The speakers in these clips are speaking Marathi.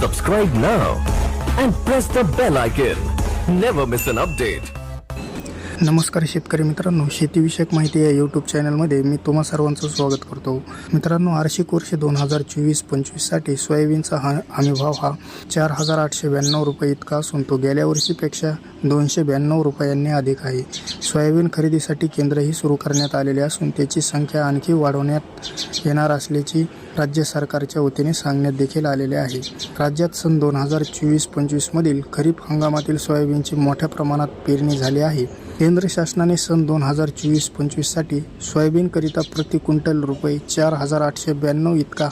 Subscribe now and press the bell icon. Never miss an update. नमस्कार शेतकरी मित्रांनो शेतीविषयक माहिती या यूट्यूब चॅनलमध्ये मी तुम्हा सर्वांचं स्वागत करतो मित्रांनो आर्शिक वर्ष दोन हजार चोवीस पंचवीससाठी सोयाबीनचा हा हमीभाव हा चार हजार आठशे ब्याण्णव रुपये इतका असून तो गेल्या वर्षीपेक्षा दोनशे ब्याण्णव रुपयांनी अधिक आहे. सोयाबीन खरेदीसाठी केंद्रही सुरू करण्यात आलेले असून त्याची संख्या आणखी वाढवण्यात येणार असल्याची राज्य सरकारच्या वतीने सांगण्यात देखील आलेले आहे. राज्यात सन दोन हजार चोवीस पंचवीसमधील खरीप हंगामातील सोयाबीनची मोठ्या प्रमाणात पेरणी झाली आहे. केंद्र शासनाने सन दोन हजार चोवीस पंचवीससाठी सोयाबीनकरिता प्रति क्विंटल रुपये चार हजार आठशे ब्याण्णव इतका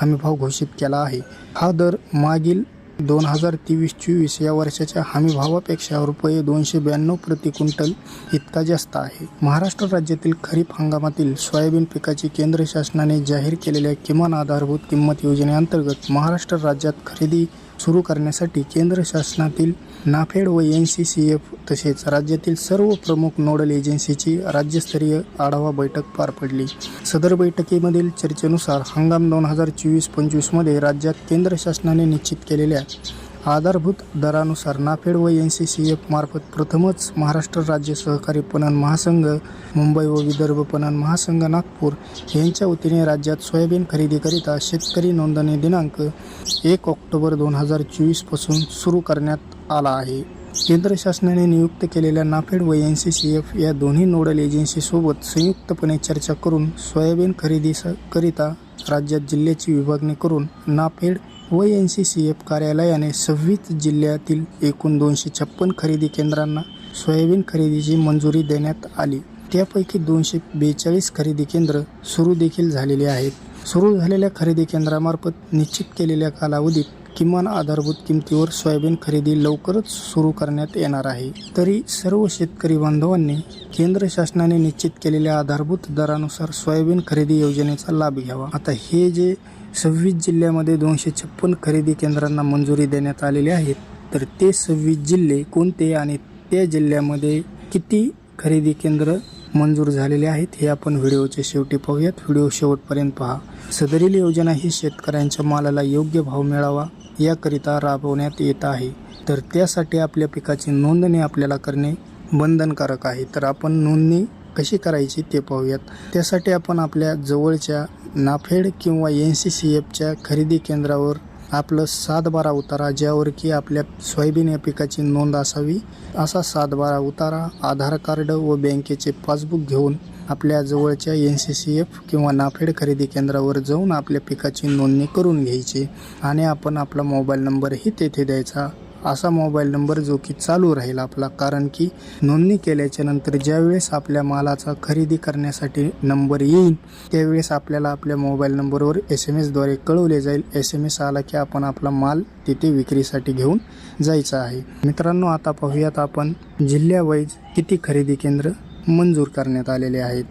हमीभाव घोषित केला आहे. हा दर मागील दोन हजार तेवीस चोवीस या वर्षाच्या हमीभावापेक्षा रुपये दोनशे ब्याण्णव प्रति क्विंटल इतका जास्त आहे. महाराष्ट्र राज्यातील खरीप हंगामातील सोयाबीन पिकाची केंद्र शासनाने जाहीर केलेल्या किमान आधारभूत किंमत योजनेअंतर्गत महाराष्ट्र राज्यात खरेदी सुरू करण्यासाठी केंद्र शासनातील नाफेड व एन सी सी एफ तसेच राज्यातील सर्व प्रमुख नोडल एजन्सीची राज्यस्तरीय आढावा बैठक पार पडली. सदर बैठकीमधील चर्चेनुसार हंगाम दोन हजार चोवीस पंचवीसमध्ये राज्यात केंद्र शासनाने निश्चित केलेल्या आधारभूत दरानुसार नाफेड व एन सी सी एफ मार्फत प्रथमच महाराष्ट्र राज्य सहकारी पणन महासंघ मुंबई व विदर्भ पणन महासंघ नागपूर यांच्या वतीने राज्यात सोयाबीन खरेदीकरिता शेतकरी नोंदणी दिनांक एक ऑक्टोबर दोन हजार चोवीसपासून सुरू करण्यात आला आहे. केंद्र शासनाने नियुक्त केलेल्या नाफेड व एन सी सी एफ या दोन्ही नोडल एजन्सीसोबत संयुक्तपणे चर्चा करून सोयाबीन खरेदीकरिता राज्यात जिल्ह्याची विभागणी करून नाफेड व एन सी सी एफ कार्यालयाने सव्वीस जिल्ह्यातील एकूण दोनशे छप्पन खरेदी केंद्रांना सोयाबीन खरेदीची मंजुरी देण्यात आली. त्यापैकी दोनशे बेचाळीस खरेदी केंद्र सुरू देखील झालेली आहेत. सुरू झालेल्या खरेदी केंद्रामार्फत निश्चित केलेल्या कालावधीत किमान आधारभूत किमतीवर सोयाबीन खरेदी लवकरच सुरू करण्यात येणार आहे. तरी सर्व शेतकरी बांधवांनी केंद्र शासनाने निश्चित केलेल्या आधारभूत दरानुसार सोयाबीन खरेदी योजनेचा लाभ घ्यावा. आता हे जे सव्वीस जिल्ह्यामध्ये दोनशे छप्पन खरेदी केंद्रांना मंजुरी देण्यात आलेली आहेत तर ते सव्वीस जिल्हे कोणते आणि त्या जिल्ह्यामध्ये किती खरेदी केंद्र मंजूर झालेले आहेत हे आपण व्हिडिओच्या शेवटी पाहूयात. व्हिडिओ शेवटपर्यंत पहा. सदरील योजना ही शेतकऱ्यांच्या मालाला योग्य भाव मिळावा याकरिता राबवण्यात येत आहे. तर त्यासाठी आपल्या पिकाची नोंदणी आपल्याला करणे बंधनकारक आहे. तर आपण नोंदणी कशी करायची ते पाहूयात. त्यासाठी आपण आपल्या जवळच्या नाफेड किंवा एन सी सी एफच्या खरेदी केंद्रावर आपलं सात बारा उतारा ज्यावर की आपल्या सोयाबीन या पिकाची नोंद असावी असा सात बारा उतारा आधार कार्ड व बँकेचे पासबुक घेऊन आपल्या जवळच्या एन सी सी एफ किंवा नाफेड खरेदी केंद्रावर जाऊन आपल्या पिकाची नोंदणी करून घ्यायची आणि आपण आपला मोबाईल नंबरही तेथे द्यायचा. असा मोबाईल नंबर जो की चालू राहील आपला. कारण की नोंदणी केल्याच्यानंतर ज्यावेळेस आपल्या मालाचा खरेदी करण्यासाठी नंबर येईल त्यावेळेस आपल्याला आपल्या मोबाईल नंबरवर एस एम एसद्वारे कळवले जाईल. एस एम एस आला की आपण आपला माल तिथे विक्रीसाठी घेऊन जायचा आहे. मित्रांनो आता पाहूयात आपण जिल्ह्यावाईज किती खरेदी केंद्र मंजूर करण्यात आलेले आहेत.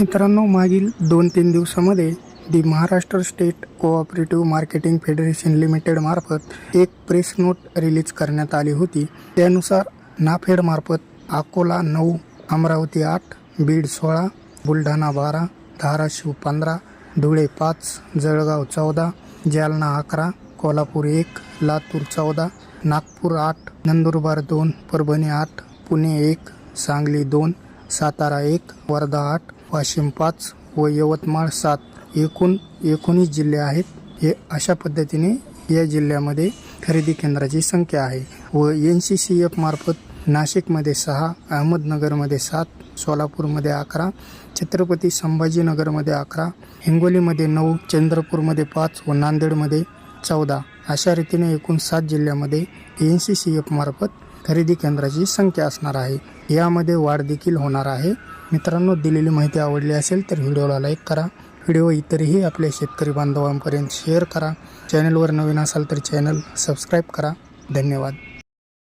मित्रांनो मागील दोन तीन दिवसामध्ये the Maharashtra state cooperative marketing federation लिमिटेडमार्फत एक प्रेस नोट रिलीज करण्यात आली होती. त्यानुसार नाफेडमार्फत अकोला नऊ अमरावती आठ बीड सोळा बुलढाणा बारा धाराशिव पंधरा धुळे पाच जळगाव चौदा जालना अकरा कोल्हापूर एक लातूर चौदा नागपूर आठ नंदुरबार दोन परभणी आठ पुणे एक सांगली दोन सातारा एक वर्धा आठ वाशिम पाच व यवतमाळ सात. एकूण एकोणीस जिल्हे आहेत. हे अशा पद्धतीने या जिल्ह्यामध्ये खरेदी केंद्राची संख्या आहे व एन सी सी एफ मार्फत नाशिकमध्ये सहा अहमदनगरमध्ये सात सोलापूरमध्ये अकरा छत्रपती संभाजीनगरमध्ये अकरा हिंगोलीमध्ये नऊ चंद्रपूरमध्ये पाच व नांदेडमध्ये चौदा अशा रीतीने एकूण सात जिल्ह्यामध्ये एन सी सी एफ मार्फत खरेदी केंद्राची संख्या असणार आहे. यामध्ये वाढ देखील होणार आहे. मित्रांनो दिलेली माहिती आवडली असेल तर व्हिडिओला लाईक करा. व्हिडिओ इतरही आपल्या शेतकरी बांधवांपर्यंत शेअर करा. चॅनलवर नवीन असाल तर चॅनल सबस्क्राईब करा. धन्यवाद.